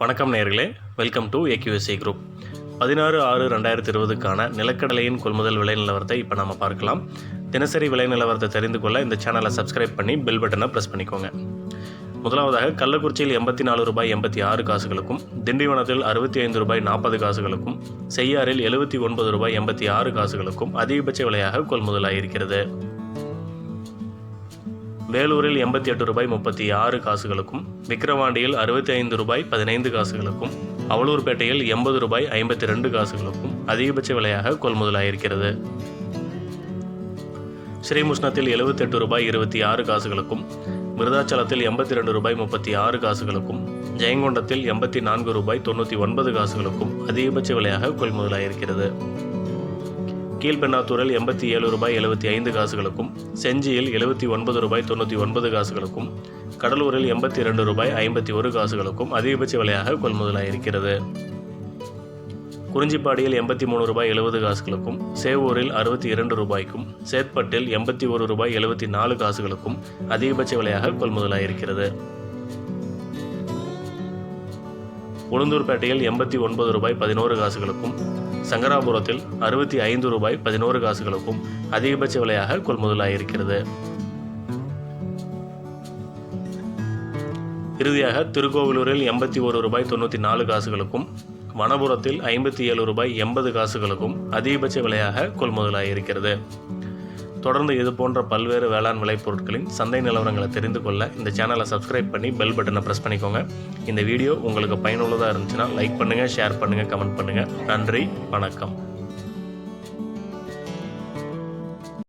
வணக்கம் நேர்களே welcome to ஏக்யூஎஸ்ஏ group பதினாறு ஆறு ரெண்டாயிரத்தி இருபதுக்கான நிலக்கடலையின் கொள்முதல் விலை நிலவரத்தை இப்போ நம்ம பார்க்கலாம். தினசரி விலை நிலவரத்தை தெரிந்து கொள்ள இந்த சேனலை சப்ஸ்கிரைப் பண்ணி பெல் பட்டனை ப்ரெஸ் பண்ணிக்கோங்க. முதலாவதாக கள்ளக்குறிச்சியில் எண்பத்தி நாலு ரூபாய் எண்பத்தி ஆறு காசுகளுக்கும் திண்டிவனத்தில் அறுபத்தி ஐந்து ரூபாய் நாற்பது காசுகளுக்கும் செய்யாறில் எழுபத்தி ஒன்பது ரூபாய் எண்பத்தி ஆறு காசுகளுக்கும் அதிகபட்ச விலையாக கொள்முதலாயிருக்கிறது. வேலூரில் எண்பத்தி எட்டு ரூபாய் முப்பத்தி ஆறு காசுகளுக்கும் விக்கிரவாண்டியில் அறுபத்தி ஐந்து ரூபாய் பதினைந்து காசுகளுக்கும் அவலூர்பேட்டையில் எண்பது ரூபாய் ஐம்பத்தி ரெண்டு காசுகளுக்கும் அதிகபட்ச விலையாக கொள்முதலாயிருக்கிறது. ஸ்ரீமுஷ்ணத்தில் எழுபத்தெட்டு ரூபாய் இருபத்தி ஆறு காசுகளுக்கும் விருதாச்சலத்தில் எண்பத்தி ரெண்டு ரூபாய் முப்பத்தி ஆறு காசுகளுக்கும் ஜெயங்கொண்டத்தில் எண்பத்தி நான்கு ரூபாய் தொண்ணூற்றி ஒன்பது காசுகளுக்கும் அதிகபட்ச விலையாக கொள்முதலாயிருக்கிறது. கீழ்பெண்ணாத்தூரில் எண்பத்தி ஏழு ரூபாய் எழுபத்தி ஐந்து காசுகளுக்கும் செஞ்சியில் எழுபத்தி ஒன்பது ரூபாய் தொண்ணூற்றி ஒன்பது காசுகளுக்கும் கடலூரில் எண்பத்தி இரண்டு ரூபாய் ஐம்பத்தி ஒரு காசுகளுக்கும் அதிகபட்ச விலையாக கொள்முதலாயிருக்கிறது. குறிஞ்சிப்பாடியில் எண்பத்தி மூணு ரூபாய் எழுபது காசுகளுக்கும் சேவூரில் அறுபத்தி இரண்டு ரூபாய்க்கும் சேத்பட்டில் எண்பத்தி ஒரு ரூபாய் எழுபத்தி நாலு காசுகளுக்கும் அதிகபட்ச விலையாக கொள்முதலாயிருக்கிறது. உளுந்தூர்பேட்டையில் எண்பத்தி ஒன்பது ரூபாய் பதினோரு காசுகளுக்கும் சங்கராபுரத்தில் அறுபத்தி ஐந்து ரூபாய் பதினோரு காசுகளுக்கும் அதிகபட்ச விலையாக கொள்முதலாயிருக்கிறது. இறுதியாக திருக்கோவிலூரில் எண்பத்தி ஒரு ரூபாய் தொண்ணூற்றி நாலு காசுகளுக்கும் வனபுரத்தில் ஐம்பத்தி ஏழு ரூபாய் எண்பது காசுகளுக்கும் அதிகபட்ச விலையாக கொள்முதலாயிருக்கிறது. தொடர்ந்து இது போன்ற பல்வேறு வேளாண் விளைபொருட்களின் சந்தை நிலவரங்களை தெரிந்து கொள்ள இந்த சேனலை சப்ஸ்கிரைப் பண்ணி பெல் பட்டனை ப்ரெஸ் பண்ணிக்கோங்க. இந்த வீடியோ உங்களுக்கு பயனுள்ளதாக இருந்துச்சுன்னா லைக் பண்ணுங்கள் ஷேர் பண்ணுங்கள் கமெண்ட் பண்ணுங்கள் நன்றி வணக்கம்.